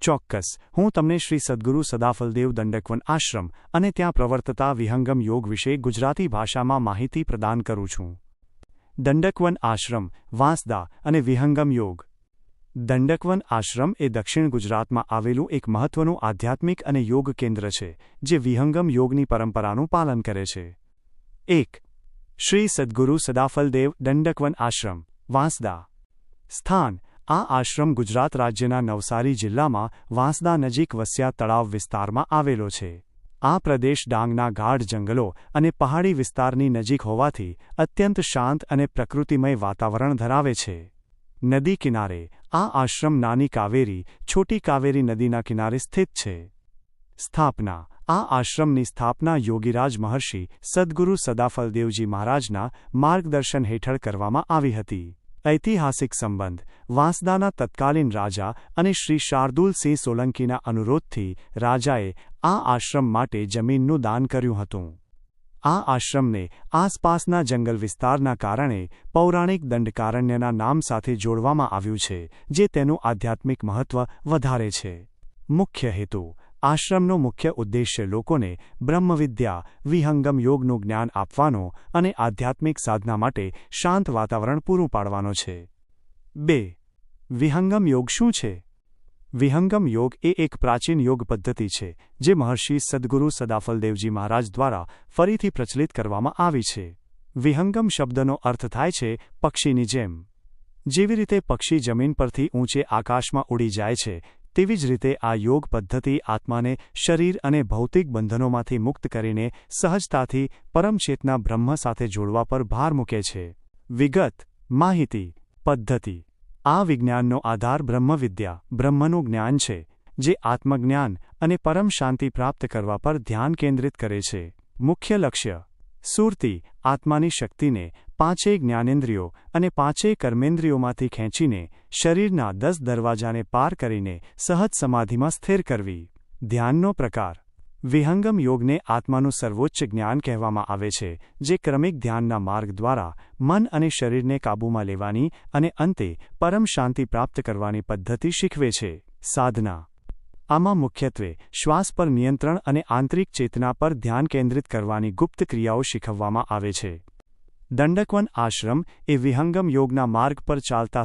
ચોક્કસ, હું તમને શ્રી સદ્ગુરુ સદાફલદેવ દંડકવન આશ્રમ અને ત્યાં પ્રવર્તતા વિહંગમ યોગ વિશે ગુજરાતી ભાષામાં માહિતી પ્રદાન કરું છું. દંડકવન આશ્રમ, વાંસદા અને વિહંગમ યોગ. દંડકવન આશ્રમ એ દક્ષિણ ગુજરાતમાં આવેલું એક મહત્વનું આધ્યાત્મિક અને યોગ કેન્દ્ર છે, જે વિહંગમ યોગની પરંપરાનું પાલન કરે છે. એક. શ્રી સદ્ગુરુ સદાફલદેવ દંડકવન આશ્રમ, વાંસદા. સ્થાન આ આશ્રમ ગુજરાત રાજ્યના નવસારી જિલ્લામાં વાંસદા નજીક વસ્યા તળાવ વિસ્તારમાં આવેલો છે. આ પ્રદેશ ડાંગના ગાઢ જંગલો અને પહાડી વિસ્તારની નજીક હોવાથી અત્યંત શાંત અને પ્રકૃતિમય વાતાવરણ ધરાવે છે. નદી કિનારે, આ આશ્રમ નાની કાવેરી, છોટી કાવેરી નદીના કિનારે સ્થિત છે. સ્થાપના, આ આશ્રમની સ્થાપના યોગીરાજ મહર્ષિ સદ્ગુરુ સદાફલદેવજી મહારાજના માર્ગદર્શન હેઠળ કરવામાં આવી હતી. ઐતિહાસિક સંબંધ, વાંસદાના તત્કાલીન રાજા અને શ્રી શાર્દુલસિંહ સોલંકીના અનુરોધથી રાજાએ આ આશ્રમ માટે જમીનનું દાન કર્યું હતું. આ આશ્રમને આસપાસના જંગલ વિસ્તારના કારણે પૌરાણિક દંડકારણ્યના નામ સાથે જોડવામાં આવ્યું છે, જે તેનું આધ્યાત્મિક મહત્વ વધારે છે. મુખ્ય હેતુ આશ્રમનો મુખ્ય ઉદ્દેશ્ય લોકોને બ્રહ્મવિદ્યા, વિહંગમ યોગનું જ્ઞાન આપવાનો અને આધ્યાત્મિક સાધના માટે શાંત વાતાવરણ પૂરું પાડવાનો છે. બે, વિહંગમ યોગ શું છે? વિહંગમ યોગ એ એક પ્રાચીન યોગ પદ્ધતિ છે, જે મહર્ષિ સદ્ગુરુ સદાફલદેવજી મહારાજ દ્વારા ફરીથી પ્રચલિત કરવામાં આવી છે. વિહંગમ શબ્દનો અર્થ થાય છે, પક્ષીની જેમ. જેવી રીતે પક્ષી જમીન પરથી ઊંચે આકાશમાં ઉડી જાય છે તેવી જ રીતે આ યોગ પદ્ધતિ આત્માને શરીર અને ભૌતિક બંધનોમાંથી મુક્ત કરીને સહજતાથી પરમચેતના બ્રહ્મ સાથે જોડવા પર ભાર મૂકે છે. વિગત, માહિતી, પદ્ધતિ. આ વિજ્ઞાનનો આધાર બ્રહ્મવિદ્યા, બ્રહ્મનું જ્ઞાન છે, જે આત્મજ્ઞાન અને પરમ શાંતિ પ્રાપ્ત કરવા પર ધ્યાન કેન્દ્રિત કરે છે. મુખ્ય લક્ષ્ય, સુરતી, આત્માની શક્તિને પાંચેય જ્ઞાનેન્દ્રિયો અને પાંચેય કર્મેન્દ્રિયોમાંથી ખેંચીને શરીરના દસ દરવાજાને પાર કરીને સહજ સમાધિમાં સ્થિર કરવી. ધ્યાનનો પ્રકાર. વિહંગમ યોગને આત્માનું સર્વોચ્ચ જ્ઞાન કહેવામાં આવે છે, જે ક્રમિક ધ્યાનના માર્ગ દ્વારા મન અને શરીરને કાબૂમાં લેવાની અને અંતે પરમ શાંતિ પ્રાપ્ત કરવાની પદ્ધતિ શીખવે છે. સાધના. આમાં મુખ્યત્વે શ્વાસ પર નિયંત્રણ અને આંતરિક ચેતના પર ધ્યાન કેન્દ્રિત કરવાની ગુપ્ત ક્રિયાઓ શીખવવામાં આવે છે. દંડકવન આશ્રમ એ વિહંગમ યોગના માર્ગ પર ચાલતા